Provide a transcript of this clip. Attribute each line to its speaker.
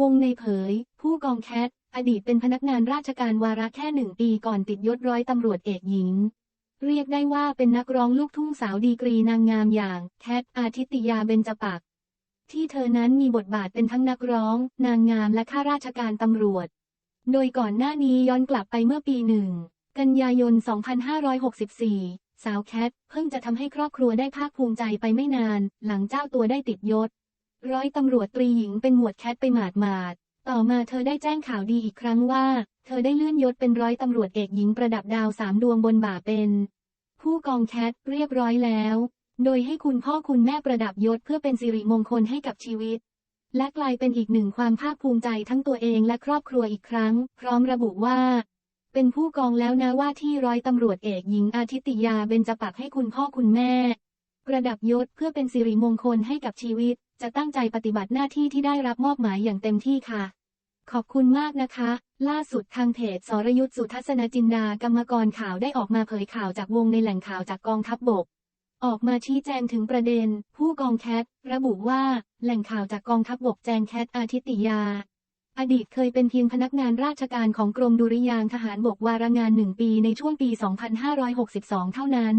Speaker 1: วงในเผย ผู้กองแคท อดีตเป็นพนักงานราชการวาระแค่หนึ่งปีก่อนติดยศร้อยตำรวจเอกหญิง เรียกได้ว่าเป็นนักร้องลูกทุ่งสาวดีกรีนางงามอย่างแคทอาทิตยาเบญจปักที่เธอนั้นมีบทบาทเป็นทั้งนักร้อง นางงามและข้าราชการตำรวจ โดยก่อนหน้านี้ย้อนกลับไปเมื่อปีหนึ่ง กันยายน 2564 สาวแคทเพิ่งจะทำให้ครอบครัวได้ภาคภูมิใจไปไม่นาน หลังเจ้าตัวได้ติดยศ ร้อยตำรวจตรีหญิงเป็นหมวดแคทไปหมาดหมาด ต่อมาเธอได้แจ้งข่าวดีอีกครั้งว่า เธอได้เลื่อนยศเป็นร้อยตำรวจเอกหญิงประดับดาวสามดวงบนบ่าเป็น ผู้กองแคทเรียบร้อยแล้ว โดยให้คุณพ่อคุณแม่ประดับยศเพื่อเป็นสิริมงคลให้กับชีวิต และกลายเป็นอีกหนึ่งความภาคภูมิใจทั้งตัวเองและครอบครัวอีกครั้ง พร้อมระบุว่าเป็นผู้กองแล้วนะว่าที่ร้อยตำรวจเอกหญิงอาทิตยาเบญจปักให้คุณพ่อคุณแม่ ประดับยศเพื่อเป็นสิริมงคลให้กับชีวิต จะตั้งใจปฏิบัติหน้าที่ที่ได้รับมอบหมายอย่างเต็มที่ค่ะ ขอบคุณมากนะคะ ล่าสุดทางเพจสรยุทธสุทัศนจินดากรรมกรข่าวได้ออกมาเผยข่าวจากวงในแหล่งข่าวจากกองทัพบบก ออกมาชี้แจงถึงประเด็น ผู้กองแคท ระบุว่า แหล่งข่าวจากกองทัพบบกแจงแคทอาทิตยา อดีตเคยเป็นเพียงพนักงานราชการของกรมดุริยางค์ทหารบกวาระงานหนึ่งปีในช่วงปี 2562 เท่านั้น